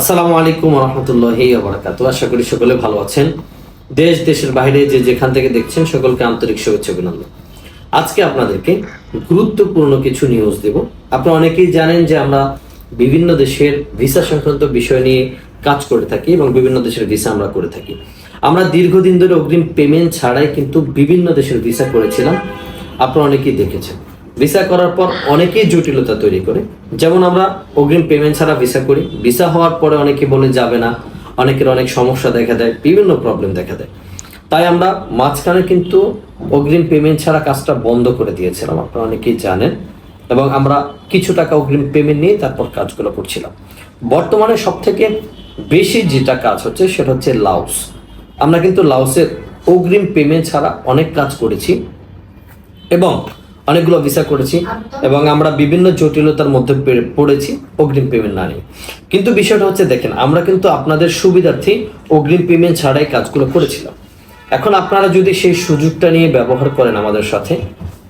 আসসালামু আলাইকুম রহমতুল্লাহ বারাকাতু আশা করি সকলে ভালো আছেন। দেশ, দেশের বাইরে যে যেখান থেকে দেখছেন সকলকে আন্তরিক শুভেচ্ছা অভিনন্দন। আজকে আপনাদেরকে গুরুত্বপূর্ণ কিছু নিউজ দেব। আপনারা অনেকেই জানেন যে আমরা বিভিন্ন দেশের ভিসা সংক্রান্ত বিষয় নিয়ে কাজ করে থাকি এবং বিভিন্ন দেশের ভিসা আমরা করে থাকি। আমরা দীর্ঘদিন ধরে অগ্রিম পেমেন্ট ছাড়াই কিন্তু বিভিন্ন দেশের ভিসা করেছিলাম। আপনারা অনেকেই দেখেছেন। ভিসা করার পর অনেকেই জটিলতা তৈরি করে। যেমন আমরা অগ্রিম পেমেন্ট ছাড়া ভিসা করি। ভিসা হওয়ার পরে অনেকে বলে যাবে না। অনেকের অনেক সমস্যা দেখা দেয়, বিভিন্ন প্রবলেম দেখা দেয়। তাই আমরা মাঝখানে কিন্তু অগ্রিম পেমেন্ট ছাড়া কাজটা বন্ধ করে দিয়েছিলাম। আপনারা অনেকেই জানেন। এবং আমরা কিছু টাকা অগ্রিম পেমেন্ট নিয়ে তারপর কাজগুলো করছিলাম। বর্তমানে সব থেকে বেশি যেটা কাজ হচ্ছে, সেটা হচ্ছে লাউস আমরা কিন্তু লাউসের অগ্রিম পেমেন্ট ছাড়া অনেক কাজ করেছি। এবং অনেকগুলো ভিসা করেছি এবং আমরা বিভিন্ন জটিলতার মধ্যে পড়েছি অগ্রিম পেমেন্ট না নিয়ে। কিন্তু বিষয়টা হচ্ছে, দেখেন, আমরা কিন্তু আপনাদের সুবিধার্থে অগ্রিম পেমেন্ট ছাড়াই কাজগুলো করেছিলাম। এখন আপনারা যদি সেই সুযোগটা নিয়ে ব্যবহার করেন আমাদের সাথে,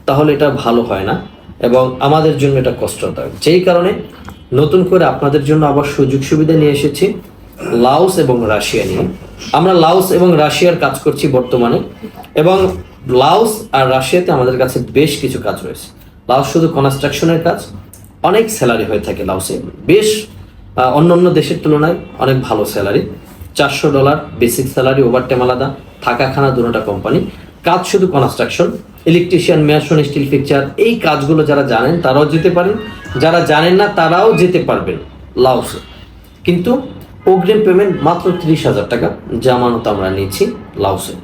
তাহলে এটা ভালো হয় না এবং আমাদের জন্য এটা কষ্টদায়ক। যেই কারণে নতুন করে আপনাদের জন্য আবার সুযোগ সুবিধা নিয়ে এসেছি, লাওস এবং রাশিয়া নিয়ে। আমরা লাওস এবং রাশিয়ার কাজ করছি বর্তমানে এবং লাওস আর রাশিয়াতে আমাদের কাছে বেশ কিছু কাজ রয়েছে। লাওস শুধু কনস্ট্রাকশনের কাজ, অনেক স্যালারি হয়ে থাকে লাওসে। বেশ অন্য অন্য দেশের তুলনায় অনেক ভালো স্যালারি চারশো ডলার বেসিক স্যালারি ওভারটাইম আলাদা থাকা খানা দুটোটা কোম্পানি কাজ শুধু construction electrician mason steel picture এই কাজগুলো যারা জানেন তারাও যেতে পারেন। যারা জানেন না তারাও যেতে পারবেন লাওসে। কিন্তু অগ্রিম পেমেন্ট মাত্র ত্রিশ হাজার টাকা, জামানত আমরা নিচ্ছি লাওসে।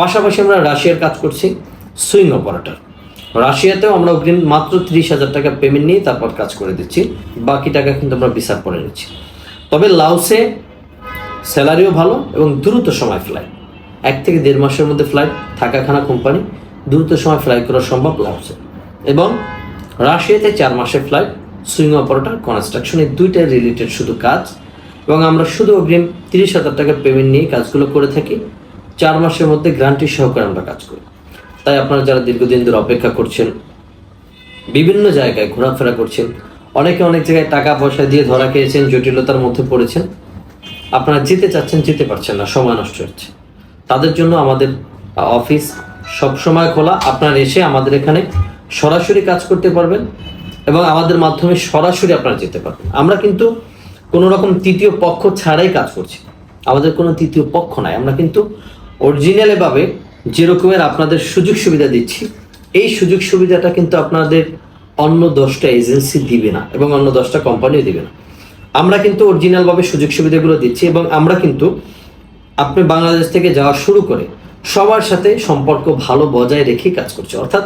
পাশাপাশি আমরা রাশিয়ার কাজ করছি সুইং অপারেটর। রাশিয়াতেও আমরা অগ্রিম মাত্র ত্রিশ হাজার টাকা পেমেন্ট নিয়ে তারপর কাজ করে দিচ্ছি। বাকি টাকা কিন্তু আমরা বিচার করে নিচ্ছি। তবে লাউসে স্যালারিও ভালো এবং দ্রুত সময় ফ্লাইট এক থেকে দেড় মাসের মধ্যে ফ্লাইট থাকাখানা কোম্পানি দ্রুত সময় ফ্লাই করা সম্ভব লাউসে এবং রাশিয়াতে চার মাসের ফ্লাইট সুইং অপারেটর কনস্ট্রাকশন এই দুইটাই রিলেটেড শুধু কাজ। এবং আমরা শুধু অগ্রিম তিরিশ হাজার টাকা পেমেন্ট নিয়ে কাজগুলো করে থাকি। চার মাসের মধ্যে গ্রান্টি সহকারে আমরা কাজ করি। তাই আপনারা যারা দীর্ঘদিন ধরে অপেক্ষা করছেন, বিভিন্ন জায়গায় ঘোরাফেরা করছেন, অনেকে অনেক জায়গায় টাকা পয়সা দিয়ে ধরা খেয়েছেন, জটিলতার মধ্যে পড়েছেন, আপনারা যেতে চাচ্ছেন, যেতে পারছেন না, সময় নষ্ট হচ্ছে। তাদের জন্য আমাদের অফিস সব সময় খোলা, আপনারা এসে আমাদের এখানে সরাসরি কাজ করতে পারবেন এবং আমাদের মাধ্যমে সরাসরি আপনারা যেতে পারবেন। আমরা কিন্তু কোনো রকম তৃতীয় পক্ষ ছাড়াই কাজ করছি। আমাদের কোনো তৃতীয় পক্ষ নাই, আমরা কিন্তু অরিজিনালি ভাবে যেরকমের আপনাদের সুযোগ সুবিধা দিচ্ছি, এই সুযোগ সুবিধাটা কিন্তু আপনাদের অন্য দশটা এজেন্সি দিবে না এবং অন্য দশটা কোম্পানিও দিবে না। আমরা কিন্তু অরিজিনাল ভাবে সুযোগ সুবিধাগুলো দিচ্ছি এবং আমরা কিন্তু আপনি বাংলাদেশ থেকে যাওয়া শুরু করে সবার সাথে সম্পর্ক ভালো বজায় রেখে কাজ করছি। অর্থাৎ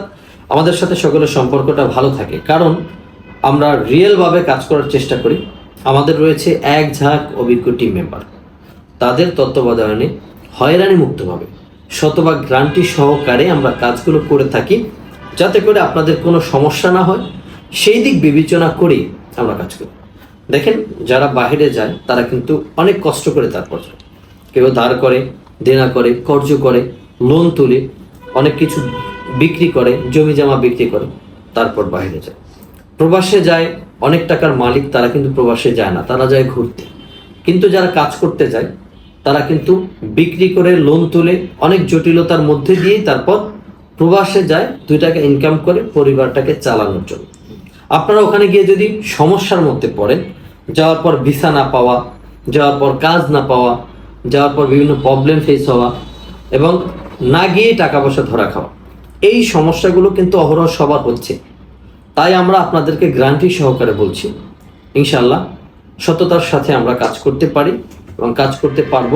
আমাদের সাথে সকলের সম্পর্কটা ভালো থাকে। কারণ আমরা রিয়েলভাবে কাজ করার চেষ্টা করি। আমাদের রয়েছে এক ঝাঁক অভিজ্ঞ টিম মেম্বার তাদের তত্ত্বাবধানে হয়রানি মুক্তভাবে শতভাগ গ্রান্টি সহকারে আমরা কাজগুলো করে থাকি, যাতে করে আপনাদের কোনো সমস্যা না হয়। সেই দিক বিবেচনা করেই আমরা কাজ করি। দেখেন, যারা বাইরে যায়, তারা কিন্তু অনেক কষ্ট করে তারপর যায়। কেউ ধার করে, দেনা করে, কর্জ করে, লোন তুলে, অনেক কিছু বিক্রি করে জমি জামা বিক্রি করে, তারপর বাইরে যায়। প্রবাসে যায়, অনেক টাকার মালিক, তারা কিন্তু প্রবাসে যায় না, তারা যায় ঘুরতে। কিন্তু যারা কাজ করতে যায় তারা কিন্তু বিক্রি করে লোন তুলে অনেক জটিলতার মধ্যে দিয়েই তারপর প্রবাসে যায়, দুই টাকা ইনকাম করে পরিবারটাকে চালানোর জন্য। আপনারা ওখানে গিয়ে যদি সমস্যার মধ্যে পড়েন, যাওয়ার পর ভিসা না পাওয়া, যাওয়ার পর কাজ না পাওয়া, যাওয়ার পর বিভিন্ন প্রবলেম ফেস হওয়া এবং না গিয়ে টাকা পয়সা ধরা খাওয়া, এই সমস্যাগুলো কিন্তু অহরহ সবার হচ্ছে। তাই আমরা আপনাদেরকে গ্রান্টি সহকারে বলছি ইনশাল্লাহ সততার সাথে আমরা কাজ করতে পারি। এবং কাজ করতে পারব।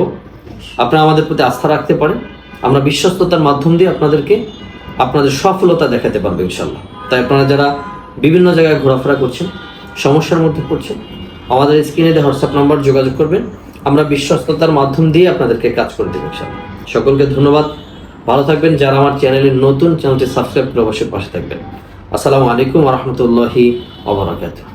আপনারা আমাদের প্রতি আস্থা রাখতে পারেন। আমরা বিশ্বস্ততার মাধ্যম দিয়ে আপনাদেরকে আপনাদের সফলতা দেখাতে পারব ইনশাল্লাহ তাই আপনারা যারা বিভিন্ন জায়গায় ঘোরাফেরা করছেন, সমস্যার মধ্যে পড়ছেন, আমাদের স্ক্রিনে দেওয়া হোয়াটসঅ্যাপ নাম্বার যোগাযোগ করবেন। আমরা বিশ্বস্ততার মাধ্যম দিয়ে আপনাদেরকে কাজ করে দেবো ইনশাল্লাহ সকলকে ধন্যবাদ। ভালো থাকবেন। যারা আমার চ্যানেলের নতুন, চ্যানেলটি সাবস্ক্রাইব করে অবশ্যই পাশে থাকবেন। আসসালামু আলাইকুম রহমতুল্লাহি ওবরাকাতুহ